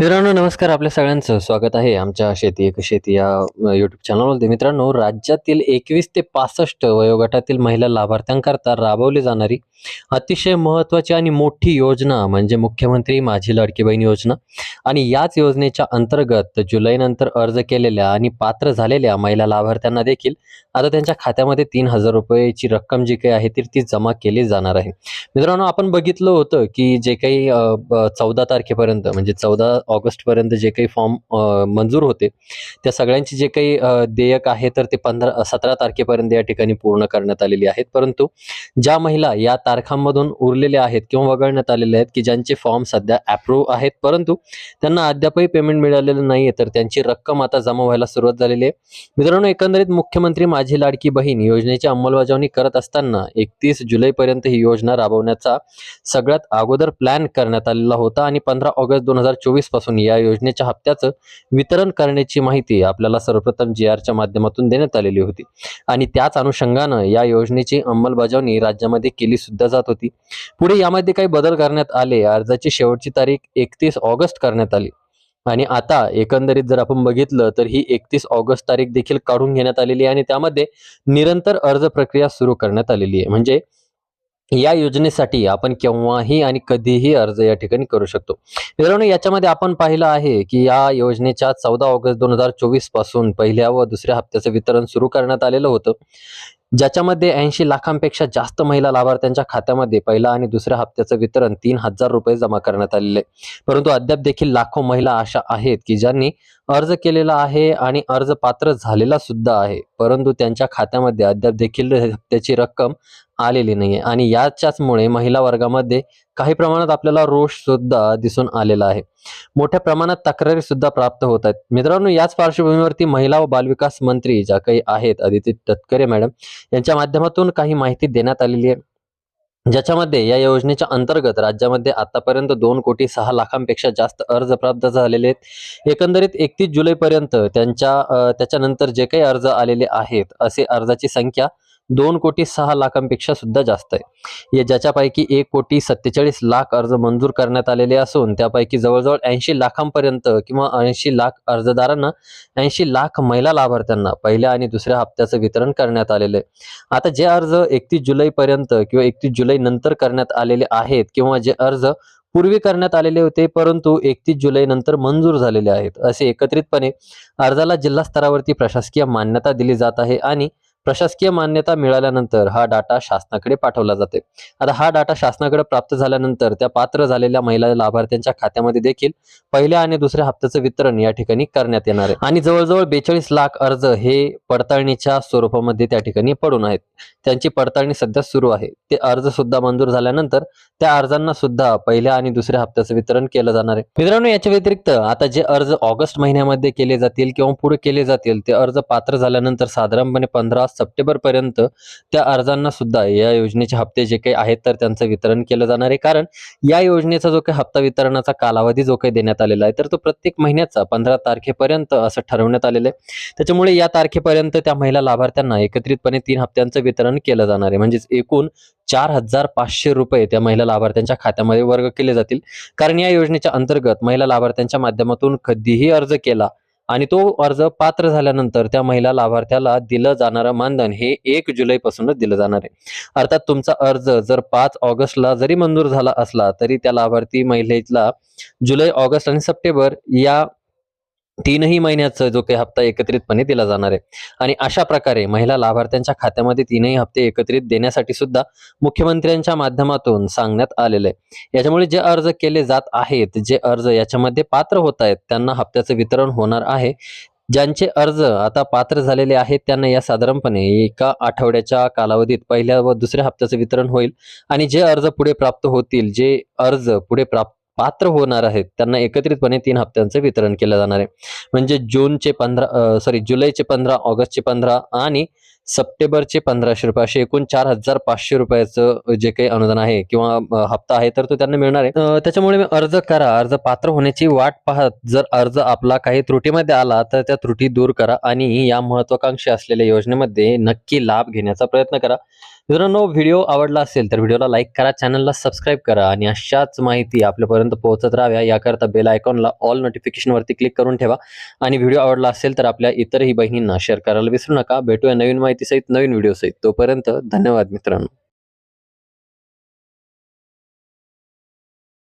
मित्रांनो नमस्कार आपल्या सगळ्यांचं. स्वागत आहे आमच्या शेती एक शेती या युट्यूब चॅनलमध्ये मित्रांनो राज्यातील एकवीस ते पासष्ट वयोगटातील महिला लाभार्थ्यांकरता राबवली जाणारी अतिशय महत्त्वाची आणि मोठी योजना म्हणजे मुख्यमंत्री माझी लाडकी बहीण योजना. आणि याच योजनेच्या अंतर्गत जुलैनंतर अर्ज केलेल्या आणि पात्र झालेल्या महिला लाभार्थ्यांना देखील आता त्यांच्या खात्यामध्ये तीन हजार रुपयाची रक्कम जी काही आहे ती ती जमा केली जाणार आहे. मित्रांनो आपण बघितलं होतं की जे काही चौदा तारखेपर्यंत म्हणजे चौदा चौदा ऑगस्टपर्यंत जे काही फॉर्म मंजूर होते त्या सगळ्यांची जे काही देयक आहे तर ते पंधरा सतरा तारखेपर्यंत या ठिकाणी पूर्ण करण्यात आलेली आहेत. परंतु ज्या महिला या तारखांमधून उरलेल्या आहेत किंवा वगळण्यात आलेल्या आहेत की ज्यांचे फॉर्म सध्या अप्रूव्ह आहेत परंतु त्यांना अद्यापही पेमेंट मिळालेलं नाही तर त्यांची रक्कम आता जमा व्हायला सुरुवात झालेली आहे. मित्रांनो एकंदरीत मुख्यमंत्री माझी लाडकी बहीण योजनेची अंमलबजावणी करत असताना एकतीस जुलैपर्यंत ही योजना राबवण्याचा सगळ्यात अगोदर प्लॅन करण्यात आलेला होता आणि पंधरा ऑगस्ट दोन हजार चोवीसपासून या योजनेच्या हप्त्याचं वितरण करण्याची माहिती आपल्याला सर्वप्रथम जी आरच्या माध्यमातून देण्यात आलेली होती. आणि त्याच अनुषंगानं या योजनेची अंमलबजावणी राज्यामध्ये केली सुद्धा जात होती. पुढे यामध्ये काही बदल करण्यात आले. अर्जाची शेवटची तारीख एकतीस ऑगस्ट करण्यात आली. आणि आता एकंदरीत जर आपण बघितलं तर ही एकतीस ऑगस्ट तारीख देखील काढून घेण्यात आलेली आहे आणि त्यामध्ये निरंतर अर्ज प्रक्रिया सुरू करण्यात आलेली आहे. म्हणजे या योजनेसाठी आपण केव्हाही आणि कधीही अर्ज या ठिकाणी करू शकतो. मित्रांनो याच्यामध्ये आपण पाहिलं आहे की या योजनेच्या चौदा ऑगस्ट दोन हजार चोवीसपासून पहिल्या व दुसऱ्या हप्त्याचं वितरण सुरू करण्यात आलेलं होतं. ज्याच्यामध्ये ऐंशी लाखांपेक्षा जास्त महिला लाभार्थ्यांच्या खात्यामध्ये पहिला आणि दुसऱ्या हप्त्याचं वितरण तीन हजार रुपये जमा करण्यात आलेले आहे. परंतु अद्याप देखील लाखो महिला अशा आहेत की ज्यांनी अर्ज केलेला आहे आणि अर्ज पात्र झालेला सुद्धा आहे परंतु त्यांच्या खात्यामध्ये अद्याप देखील हप्त्याची रक्कम आलेली नाही आणि याच्याचमुळे महिला वर्गामध्ये काही प्रमाणात आपल्याला रोष सुद्धा दिसून आलेला आहे. मोठ्या प्रमाणात तक्रारी सुद्धा प्राप्त होत आहेत. मित्रांनो याच पार्श्वभूमीवरती महिला व बालविकास मंत्री ज्या काही आहेत आदिती तटकरे मॅडम यांच्या माध्यमातून काही माहिती देण्यात आलेली आहे. ज्याच्यामध्ये या योजनेच्या अंतर्गत राज्यामध्ये आतापर्यंत दोन कोटी सहा लाखांपेक्षा जास्त अर्ज प्राप्त झालेले आहेत. एकंदरीत एकतीस जुलैपर्यंत त्यांच्या त्याच्यानंतर जे काही अर्ज आलेले आहेत असे अर्जाची संख्या दोन कोटी सहा लाखांपेक्षा सुद्धा जास्त आहे. या ज्याच्यापैकी एक कोटी सत्तेचाळीस लाख अर्ज मंजूर करण्यात आलेले असून त्यापैकी जवळजवळ ऐंशी लाखांपर्यंत किंवा ऐंशी लाख अर्जदारांना ऐंशी लाख महिला लाभार्थ्यांना पहिल्या आणि दुसऱ्या हप्त्याचं वितरण करण्यात आलेलं आहे. आता जे अर्ज एकतीस जुलैपर्यंत किंवा एकतीस जुलै नंतर करण्यात आलेले आहेत किंवा जे अर्ज पूर्वी करण्यात आलेले होते परंतु एकतीस जुलै नंतर मंजूर झालेले आहेत असे एकत्रितपणे अर्जाला जिल्हा स्तरावरती प्रशासकीय मान्यता दिली जात आहे आणि प्रशासकीय मान्यता मिळाल्यानंतर हा डाटा शासनाकडे पाठवला जाते आता हा डाटा शासनाकडे प्राप्त झाल्यानंतर त्या पात्र झालेल्या महिला लाभार्थ्यांच्या खात्यामध्ये देखील पहिल्या आणि दुसऱ्या हप्त्याचं वितरण या ठिकाणी करण्यात येणार आहे. आणि जवळजवळ बेचाळीस लाख अर्ज हे पडताळणीच्या स्वरूपामध्ये त्या ठिकाणी पडून आहेत. त्यांची पडताळणी सध्या सुरू आहे. ते अर्ज सुद्धा मंजूर झाल्यानंतर त्या अर्जांना सुद्धा पहिल्या आणि दुसऱ्या हप्त्याचं वितरण केलं जाणार आहे. मित्रांनो याच्या व्यतिरिक्त आता जे अर्ज ऑगस्ट महिन्यामध्ये केले जातील किंवा पुढे केले जातील ते अर्ज पात्र झाल्यानंतर साधारणपणे पंधरा सप्टेंबर पर्यंत त्या अर्जांना सुद्धा या योजनेचे हप्ते जे काही आहेत तर त्यांचं वितरण केलं जाणार आहे. कारण या योजनेचा जो काही हप्ता वितरणाचा कालावधी जो काही देण्यात आलेला आहे तर तो प्रत्येक महिन्याचा पंधरा तारखेपर्यंत असं ठरवण्यात आलेलं आहे. त्याच्यामुळे या तारखेपर्यंत त्या महिला लाभार्थ्यांना एकत्रितपणे तीन हप्त्यांचं वितरण केलं जाणार आहे. म्हणजेच एकूण चार हजार पाचशे रुपये त्या महिला लाभार्थ्यांच्या खात्यामध्ये वर्ग केले जातील. कारण या योजनेच्या अंतर्गत महिला लाभार्थ्यांच्या माध्यमातून कधीही अर्ज केला आणि तो अर्ज पात्र झाल्यानंतर त्या महिला लाभार्थ्याला दिलं जाणारं मानधन हे एक जुलैपासूनच दिलं जाणार आहे. अर्थात तुमचा अर्ज जर पाच ऑगस्टला जरी मंजूर झाला असला तरी त्या लाभार्थी महिलेला जुलै ऑगस्ट आणि सप्टेंबर या तीनही महिन्याचा जो काही हप्ता एकत्रितपणे दिला जाणार आहे. आणि अशा प्रकारे महिला लाभार्थ्यांच्या खात्यामध्ये तीनही हप्ते एकत्रित देण्यासाठी सुद्धा मुख्यमंत्र्यांच्या माध्यमातून सांगण्यात आलेलं आहे. याच्यामुळे जे अर्ज केले जात आहेत जे अर्ज याच्यामध्ये पात्र होत आहेत त्यांना हप्त्याचं वितरण होणार आहे. ज्यांचे अर्ज आता पात्र झालेले आहेत त्यांना या साधारणपणे एका आठवड्याच्या कालावधीत पहिल्या व दुसऱ्या हप्त्याचं वितरण होईल. आणि जे अर्ज पुढे प्राप्त होतील जे अर्ज पुढे प्राप्त पात्र होणार आहेत. त्यांना एकत्रितपणे तीन हप्त्यांचं वितरण केलं जाणार आहे. म्हणजे जूनचे पंधरा सॉरी जुलैचे पंधरा ऑगस्टचे पंधरा आणि सप्टेंबरचे पंधराशे रुपये. असे एकूण चार हजार पाचशे रुपयाचं जे काही अनुदान आहे किंवा हप्ता आहे तर तो त्यांना मिळणार आहे. त्याच्यामुळे अर्ज करा. अर्ज पात्र होण्याची वाट पाहत जर अर्ज आपला काही त्रुटीमध्ये आला तर त्या त्रुटी दूर करा आणि या महत्वाकांक्षी असलेल्या योजनेमध्ये नक्की लाभ घेण्याचा प्रयत्न करा. मित्रांनो व्हिडिओ आवडला असेल तर व्हिडिओला लाईक करा चॅनलला सबस्क्राईब करा आणि अशाच माहिती आपल्यापर्यंत पोहोचत राहाव्या. याकरता बेल आयकॉनला ऑल नोटिफिकेशनवरती क्लिक करून ठेवा. आणि व्हिडिओ आवडला असेल तर आपल्या इतरही बहिणींना शेअर करायला विसरू नका. भेटूया नवीन माहितीसहित नवीन व्हिडिओ सहित. तोपर्यंत धन्यवाद मित्रांनो.